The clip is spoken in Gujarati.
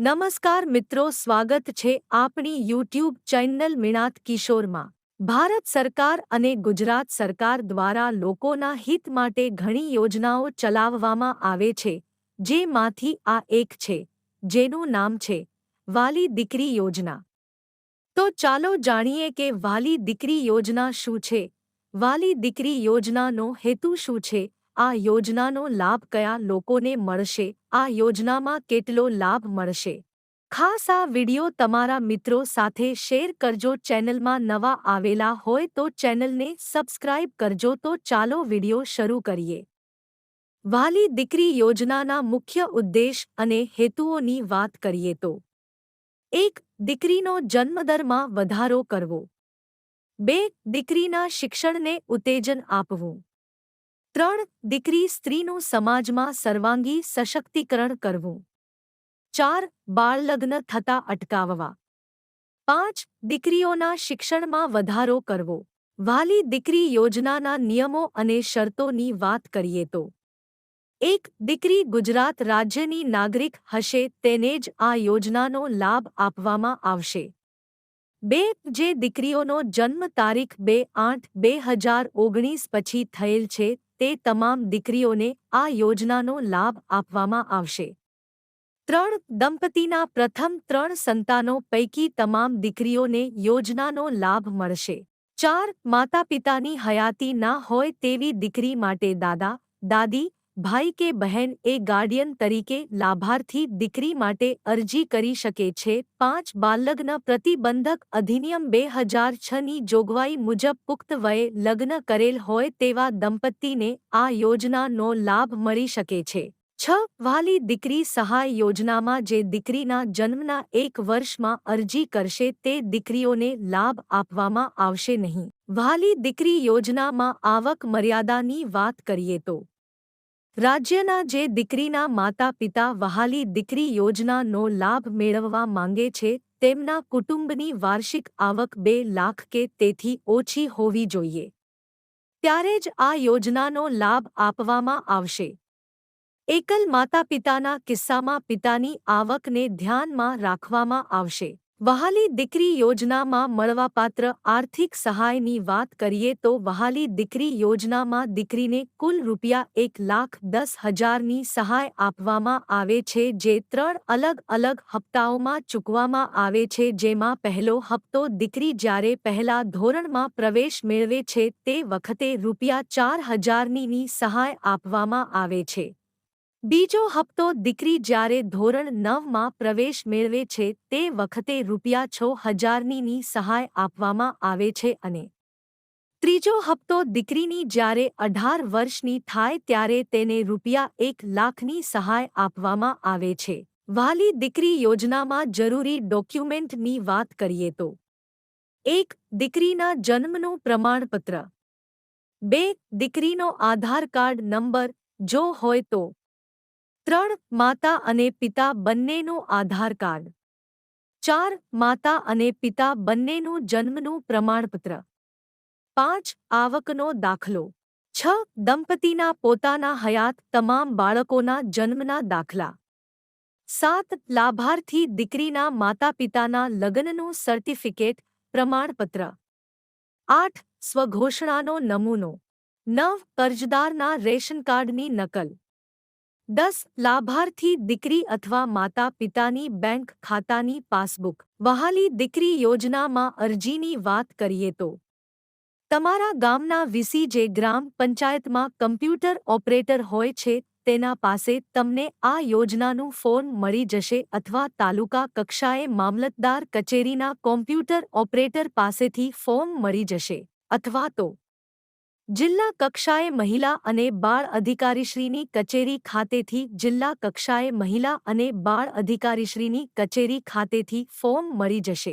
નમસ્કાર મિત્રો, સ્વાગત છે આપણી યુટ્યુબ ચેનલ મિણાત કિશોરમાં. ભારત સરકાર અને ગુજરાત સરકાર દ્વારા લોકોના હિત માટે ઘણી યોજનાઓ ચલાવવામાં આવે છે, જેમાંથી આ એક છે, જેનું નામ છે, વાલી દીકરી યોજના. તો ચાલો જાણીએ કે વાલી દીકરી યોજના શું છે? વાલી દીકરી યોજનાનો હેતુ શું છે? આ યોજનાનો લાભ કયા લોકોને મળશે? આ યોજનામાં કેટલો લાભ મળશે? ખાસ આ વિડિયો તમારા મિત્રો સાથે શેર કરજો. ચેનલમાં નવા આવેલા હોય તો ચેનલને સબસ્ક્રાઇબ કરજો. તો ચાલો વિડિયો શરૂ કરીએ. વાલી દીકરી યોજનાના મુખ્ય ઉદ્દેશ અને હેતુઓની વાત કરીએ તો. એક, દીકરીનો જન્મદરમાં વધારો કરવો. બે, દીકરીના શિક્ષણને ઉત્તેજન આપવું. ત્રણ દીકરી સ્ત્રીનું સમાજમાં સર્વાંગી સશક્તિકરણ કરવું. ચાર બાળલગ્ન થતા અટકાવવા. પાંચ દીકરીઓના શિક્ષણમાં વધારો કરવો. વાલી દીકરી યોજનાના નિયમો અને શરતોની વાત કરીએ તો. એક દીકરી ગુજરાત રાજ્યની નાગરિક હશે તેને જ આ યોજનાનો લાભ આપવામાં આવશે. બે જે દીકરીઓનો જન્મ તારીખ બે આઠ બે હજાર ઓગણીસ પછી થયેલ છે તે તમામ દીકરીઓને આ યોજનાનો લાભ આપવામાં આવશે. ત્રણ દંપતીના પ્રથમ ત્રણ સંતાનો પૈકી તમામ દીકરીઓને યોજનાનો લાભ મળશે. ચાર માતા પિતાની હયાતી ના હોય તેવી દીકરી માટે દાદા, દાદી ભાઈ કે બહેન એ ગાર્ડિયન તરીકે લાભાર્થી દીકરી માટે અરજી કરી શકે છે. પાંચ બાલલગ્ન પ્રતિબંધક અધિનિયમ બે હજાર છની જોગવાઈ મુજબ પુખ્ત વયે લગ્ન કરેલ હોય તેવા દંપતીને આ યોજનાનો લાભ મળી શકે છે. છ વાલી દીકરી સહાય યોજનામાં જે દીકરીના જન્મના એક વર્ષમાં અરજી કરશે તે દીકરીઓને લાભ આપવામાં આવશે નહીં. વાલી દીકરી યોજનામાં આવક મર્યાદાની વાત કરીએ તો રાજ્યના જે દીકરીના માતા પિતા વહાલી દીકરી યોજનાનો લાભ મેળવવા માંગે છે, તેમના કુટુંબની વાર્ષિક આવક બે લાખ કે તેથી ઓછી હોવી જોઈએ. ત્યારે જ આ યોજનાનો લાભ આપવામાં આવશે. એકલ માતા પિતાના કિસ્સામાં પિતાની આવકને ધ્યાનમાં રાખવામાં આવશે. વહાલી દીકરી યોજનામાં મળવાપાત્ર આર્થિક સહાયની વાત કરીએ તો વહાલી દીકરી યોજનામાં દીકરીને કુલ રૂપિયા એક લાખ દસ હજારની સહાય આપવામાં આવે છે, જે ત્રણ અલગ અલગ હપ્તાઓમાં ચૂકવામાં આવે છે, જેમાં પહેલો હપ્તો દીકરી જ્યારે પહેલા ધોરણમાં પ્રવેશ મેળવે છે, તે વખતે રૂપિયા ચાર હજારની સહાય આપવામાં આવે છે. બીજો હપ્તો દીકરી જ્યારે ધોરણ નવમાં પ્રવેશ મેળવે છે, તે વખતે રૂપિયા છ હજારની સહાય આપવામાં આવે છે અને ત્રીજો હપ્તો દીકરીની જ્યારે અઢાર વર્ષની થાય ત્યારે તેને રૂપિયા એક લાખની સહાય આપવામાં આવે છે. વાલી દીકરી યોજનામાં જરૂરી ડોક્યુમેન્ટની વાત કરીએ તો એક, દીકરીના જન્મનું પ્રમાણપત્ર બે, દીકરીનો આધાર કાર્ડ નંબર જો હોય તો ત્રણ માતા અને પિતા બંનેનું આધાર કાર્ડ. ચાર માતા અને પિતા બંનેનું જન્મનું પ્રમાણપત્ર. પાંચ આવકનો દાખલો. છ દંપતીના પોતાના હયાત તમામ બાળકોના જન્મના દાખલા. સાત લાભાર્થી દીકરીના માતા પિતાના લગ્નનું સર્ટિફિકેટ, પ્રમાણપત્ર. આઠ સ્વઘોષણાનો નમૂનો. નવ કર્જદારના રેશન કાર્ડની નકલ. દસ લાભાર્થી દીકરી અથવા માતા પિતાની બેંક ખાતાની પાસબુક. વહાલી દીકરી યોજનામાં અરજીની વાત કરીએ તો, તમારા ગામના વીસી જે ગ્રામ પંચાયતમાં કમ્પ્યુટર ઓપરેટર હોય છે, તેના પાસે તમને આ યોજનાનું ફોર્મ મળી જશે અથવા તાલુકા કક્ષાએ મામલતદાર કચેરીના કોમ્પ્યુટર ઓપરેટર પાસેથી ફોર્મ મળી જશે. અથવા તો જિલ્લા કક્ષાએ મહિલા અને બાળ અધિકારીશ્રીની કચેરી ખાતેથી જિલ્લા કક્ષાએ મહિલા અને બાળ અધિકારીશ્રીની કચેરી ખાતેથી ફોર્મ મળી જશે.